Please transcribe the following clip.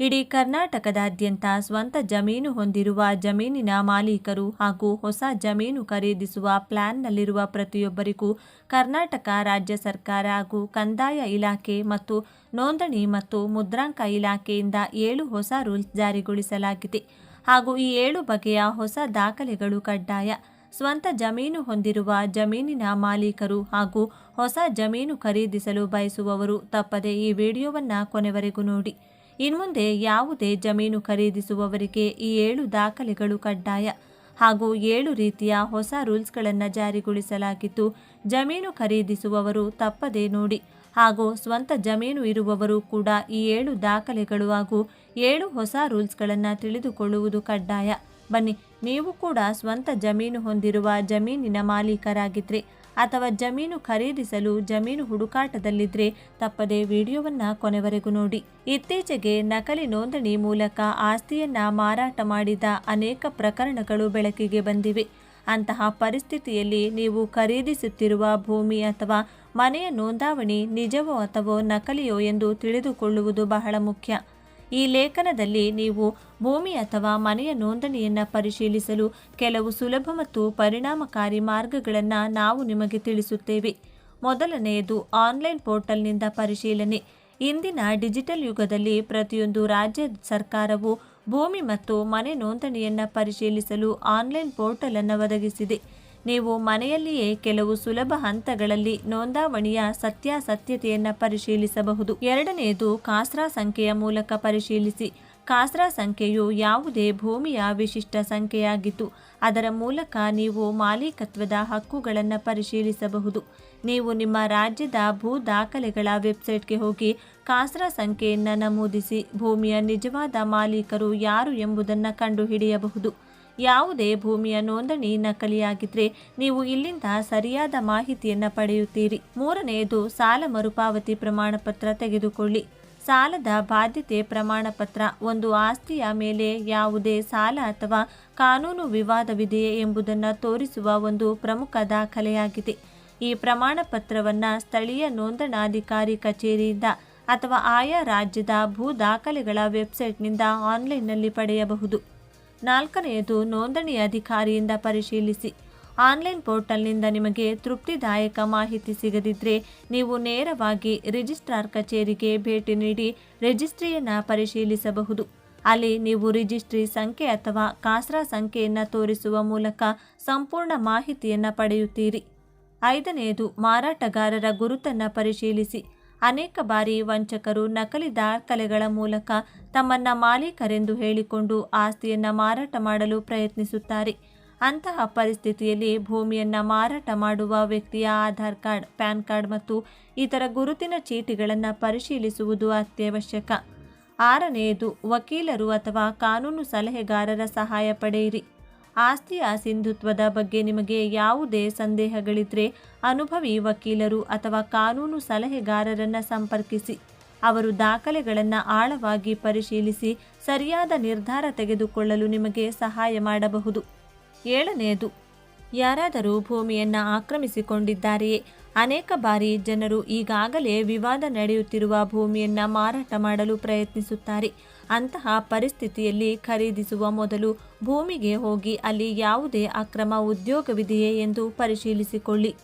ಇಡೀ ಕರ್ನಾಟಕದಾದ್ಯಂತ ಸ್ವಂತ ಜಮೀನು ಹೊಂದಿರುವ ಜಮೀನಿನ ಮಾಲೀಕರು ಹಾಗೂ ಹೊಸ ಜಮೀನು ಖರೀದಿಸುವ ಪ್ಲಾನ್ನಲ್ಲಿರುವ ಪ್ರತಿಯೊಬ್ಬರಿಗೂ ಕರ್ನಾಟಕ ರಾಜ್ಯ ಸರ್ಕಾರ ಹಾಗೂ ಕಂದಾಯ ಇಲಾಖೆ ಮತ್ತು ನೋಂದಣಿ ಮತ್ತು ಮುದ್ರಾಂಕ ಇಲಾಖೆಯಿಂದ ಏಳು ಹೊಸ ರೂಲ್ಸ್ ಜಾರಿಗೊಳಿಸಲಾಗಿದೆ ಹಾಗೂ ಈ ಏಳು ಬಗೆಯ ಹೊಸ ದಾಖಲೆಗಳು ಕಡ್ಡಾಯ. ಸ್ವಂತ ಜಮೀನು ಹೊಂದಿರುವ ಜಮೀನಿನ ಮಾಲೀಕರು ಹಾಗೂ ಹೊಸ ಜಮೀನು ಖರೀದಿಸಲು ಬಯಸುವವರು ತಪ್ಪದೆ ಈ ವಿಡಿಯೋವನ್ನು ಕೊನೆವರೆಗೂ ನೋಡಿ. ಇನ್ಮುಂದೆ ಯಾವುದೇ ಜಮೀನು ಖರೀದಿಸುವವರಿಗೆ ಈ ಏಳು ದಾಖಲೆಗಳು ಕಡ್ಡಾಯ. ಹಾಗೂ ಏಳು ರೀತಿಯ ಹೊಸ ರೂಲ್ಸ್ಗಳನ್ನು ಜಾರಿಗೊಳಿಸಲಾಗಿದ್ದು, ಜಮೀನು ಖರೀದಿಸುವವರು ತಪ್ಪದೆ ನೋಡಿ ಹಾಗೂ ಸ್ವಂತ ಜಮೀನು ಇರುವವರು ಕೂಡ ಈ ಏಳು ದಾಖಲೆಗಳು ಹಾಗೂ ಏಳು ಹೊಸ ರೂಲ್ಸ್ಗಳನ್ನು ತಿಳಿದುಕೊಳ್ಳುವುದು ಕಡ್ಡಾಯ. ಬನ್ನಿ, ನೀವು ಕೂಡ ಸ್ವಂತ ಜಮೀನು ಹೊಂದಿರುವ ಜಮೀನಿನ ಮಾಲೀಕರಾಗಿದ್ದರೆ ಅಥವಾ ಜಮೀನು ಖರೀದಿಸಲು ಜಮೀನು ಹುಡುಕಾಟದಲ್ಲಿದ್ದರೆ ತಪ್ಪದೆ ವಿಡಿಯೋವನ್ನು ಕೊನೆವರೆಗೂ ನೋಡಿ. ಇತ್ತೀಚೆಗೆ ನಕಲಿ ನೋಂದಣಿ ಮೂಲಕ ಆಸ್ತಿಯನ್ನ ಮಾರಾಟ ಮಾಡಿದ ಅನೇಕ ಪ್ರಕರಣಗಳು ಬೆಳಕಿಗೆ ಬಂದಿವೆ. ಅಂತಹ ಪರಿಸ್ಥಿತಿಯಲ್ಲಿ ನೀವು ಖರೀದಿಸುತ್ತಿರುವ ಭೂಮಿ ಅಥವಾ ಮನೆಯ ನೋಂದಾವಣಿ ನಿಜವೋ ಅಥವಾ ನಕಲಿಯೋ ಎಂದು ತಿಳಿದುಕೊಳ್ಳುವುದು ಬಹಳ ಮುಖ್ಯ. ಈ ಲೇಖನದಲ್ಲಿ ನೀವು ಭೂಮಿ ಅಥವಾ ಮನೆಯ ನೋಂದಣಿಯನ್ನು ಪರಿಶೀಲಿಸಲು ಕೆಲವು ಸುಲಭ ಮತ್ತು ಪರಿಣಾಮಕಾರಿ ಮಾರ್ಗಗಳನ್ನು ನಾವು ನಿಮಗೆ ತಿಳಿಸುತ್ತೇವೆ. ಮೊದಲನೆಯದು ಆನ್ಲೈನ್ ಪೋರ್ಟಲ್ನಿಂದ ಪರಿಶೀಲನೆ. ಇಂದಿನ ಡಿಜಿಟಲ್ ಯುಗದಲ್ಲಿ ಪ್ರತಿಯೊಂದು ರಾಜ್ಯ ಸರ್ಕಾರವು ಭೂಮಿ ಮತ್ತು ಮನೆ ನೋಂದಣಿಯನ್ನು ಪರಿಶೀಲಿಸಲು ಆನ್ಲೈನ್ ಪೋರ್ಟಲ್ ಅನ್ನು ಒದಗಿಸಿದೆ. ನೀವು ಮನೆಯಲ್ಲಿಯೇ ಕೆಲವು ಸುಲಭ ಹಂತಗಳಲ್ಲಿ ನೋಂದಾವಣಿಯ ಸತ್ಯಾಸತ್ಯತೆಯನ್ನು ಪರಿಶೀಲಿಸಬಹುದು. ಎರಡನೆಯದು ಕಾಸ್ರಾ ಸಂಖ್ಯೆಯ ಮೂಲಕ ಪರಿಶೀಲಿಸಿ. ಕಾಸ್ರಾ ಸಂಖ್ಯೆಯು ಯಾವುದೇ ಭೂಮಿಯ ವಿಶಿಷ್ಟ ಸಂಖ್ಯೆಯಾಗಿದ್ದು, ಅದರ ಮೂಲಕ ನೀವು ಮಾಲೀಕತ್ವದ ಹಕ್ಕುಗಳನ್ನು ಪರಿಶೀಲಿಸಬಹುದು. ನೀವು ನಿಮ್ಮ ರಾಜ್ಯದ ಭೂ ದಾಖಲೆಗಳ ವೆಬ್ಸೈಟ್ಗೆ ಹೋಗಿ ಕಾಸ್ರಾ ಸಂಖ್ಯೆಯನ್ನು ನಮೂದಿಸಿ, ಭೂಮಿಯ ನಿಜವಾದ ಮಾಲೀಕರು ಯಾರು ಎಂಬುದನ್ನು ಕಂಡುಹಿಡಿಯಬಹುದು. ಯಾವುದೇ ಭೂಮಿಯ ನೋಂದಣಿ ನಕಲಿಯಾಗಿದ್ದರೆ ನೀವು ಇಲ್ಲಿಂದ ಸರಿಯಾದ ಮಾಹಿತಿಯನ್ನು ಪಡೆಯುತ್ತೀರಿ. ಮೂರನೆಯದು ಸಾಲ ಮರುಪಾವತಿ ಪ್ರಮಾಣಪತ್ರ ತೆಗೆದುಕೊಳ್ಳಿ. ಸಾಲದ ಬಾಧ್ಯತೆ ಪ್ರಮಾಣಪತ್ರ, ಒಂದು ಆಸ್ತಿಯ ಮೇಲೆ ಯಾವುದೇ ಸಾಲ ಅಥವಾ ಕಾನೂನು ವಿವಾದವಿದೆಯೇ ಎಂಬುದನ್ನು ತೋರಿಸುವ ಒಂದು ಪ್ರಮುಖ ದಾಖಲೆಯಾಗಿದೆ. ಈ ಪ್ರಮಾಣ ಪತ್ರವನ್ನು ಸ್ಥಳೀಯ ನೋಂದಣಾಧಿಕಾರಿ ಕಚೇರಿಯಿಂದ ಅಥವಾ ಆಯಾ ರಾಜ್ಯದ ಭೂ ದಾಖಲೆಗಳ ವೆಬ್ಸೈಟ್ನಿಂದ ಆನ್ಲೈನ್ನಲ್ಲಿ ಪಡೆಯಬಹುದು. ನಾಲ್ಕನೆಯದು ನೋಂದಣಿ ಅಧಿಕಾರಿಯಿಂದ ಪರಿಶೀಲಿಸಿ. ಆನ್ಲೈನ್ ಪೋರ್ಟಲ್ನಿಂದ ನಿಮಗೆ ತೃಪ್ತಿದಾಯಕ ಮಾಹಿತಿ ಸಿಗದಿದ್ದರೆ ನೀವು ನೇರವಾಗಿ ರಿಜಿಸ್ಟ್ರಾರ್ ಕಚೇರಿಗೆ ಭೇಟಿ ನೀಡಿ ರಿಜಿಸ್ಟ್ರಿಯನ್ನು ಪರಿಶೀಲಿಸಬಹುದು. ಅಲ್ಲಿ ನೀವು ರಿಜಿಸ್ಟ್ರಿ ಸಂಖ್ಯೆ ಅಥವಾ ಕಾಸ್ರಾ ಸಂಖ್ಯೆಯನ್ನು ತೋರಿಸುವ ಮೂಲಕ ಸಂಪೂರ್ಣ ಮಾಹಿತಿಯನ್ನು ಪಡೆಯುತ್ತೀರಿ. ಐದನೆಯದು ಮಾರಾಟಗಾರರ ಗುರುತನ್ನು ಪರಿಶೀಲಿಸಿ. ಅನೇಕ ಬಾರಿ ವಂಚಕರು ನಕಲಿ ದಾಖಲೆಗಳ ಮೂಲಕ ತಮ್ಮನ್ನ ಮಾಲೀಕರೆಂದು ಹೇಳಿಕೊಂಡು ಆಸ್ತಿಯನ್ನು ಮಾರಾಟ ಮಾಡಲು ಪ್ರಯತ್ನಿಸುತ್ತಾರೆ. ಅಂತಹ ಪರಿಸ್ಥಿತಿಯಲ್ಲಿ ಭೂಮಿಯನ್ನು ಮಾರಾಟ ಮಾಡುವ ವ್ಯಕ್ತಿಯ ಆಧಾರ್ ಕಾರ್ಡ್, ಪ್ಯಾನ್ ಕಾರ್ಡ್ ಮತ್ತು ಇತರ ಗುರುತಿನ ಚೀಟಿಗಳನ್ನು ಪರಿಶೀಲಿಸುವುದು ಅತ್ಯವಶ್ಯಕ. ಆರನೆಯದು, ವಕೀಲರು ಅಥವಾ ಕಾನೂನು ಸಲಹೆಗಾರರ ಸಹಾಯ ಪಡೆಯಿರಿ. ಆಸ್ತಿಯ ಸಿಂಧುತ್ವದ ಬಗ್ಗೆ ನಿಮಗೆ ಯಾವುದೇ ಸಂದೇಹಗಳಿದ್ರೆ ಅನುಭವಿ ವಕೀಲರು ಅಥವಾ ಕಾನೂನು ಸಲಹೆಗಾರರನ್ನು ಸಂಪರ್ಕಿಸಿ. ಅವರು ದಾಖಲೆಗಳನ್ನು ಆಳವಾಗಿ ಪರಿಶೀಲಿಸಿ ಸರಿಯಾದ ನಿರ್ಧಾರ ತೆಗೆದುಕೊಳ್ಳಲು ನಿಮಗೆ ಸಹಾಯ ಮಾಡಬಹುದು. ಏಳನೆಯದು ಯಾರಾದರೂ ಭೂಮಿಯನ್ನು ಆಕ್ರಮಿಸಿಕೊಂಡಿದ್ದಾರೆಯೇ? ಅನೇಕ ಬಾರಿ ಜನರು ಈಗಾಗಲೇ ವಿವಾದ ನಡೆಯುತ್ತಿರುವ ಭೂಮಿಯನ್ನು ಮಾರಾಟ ಮಾಡಲು ಪ್ರಯತ್ನಿಸುತ್ತಾರೆ. ಅಂತಹ ಪರಿಸ್ಥಿತಿಯಲ್ಲಿ ಖರೀದಿಸುವ ಮೊದಲು ಭೂಮಿಗೆ ಹೋಗಿ ಅಲ್ಲಿ ಯಾವುದೇ ಅಕ್ರಮ ಉದ್ಯೋಗವಿದೆಯೇ ಎಂದು ಪರಿಶೀಲಿಸಿಕೊಳ್ಳಿ.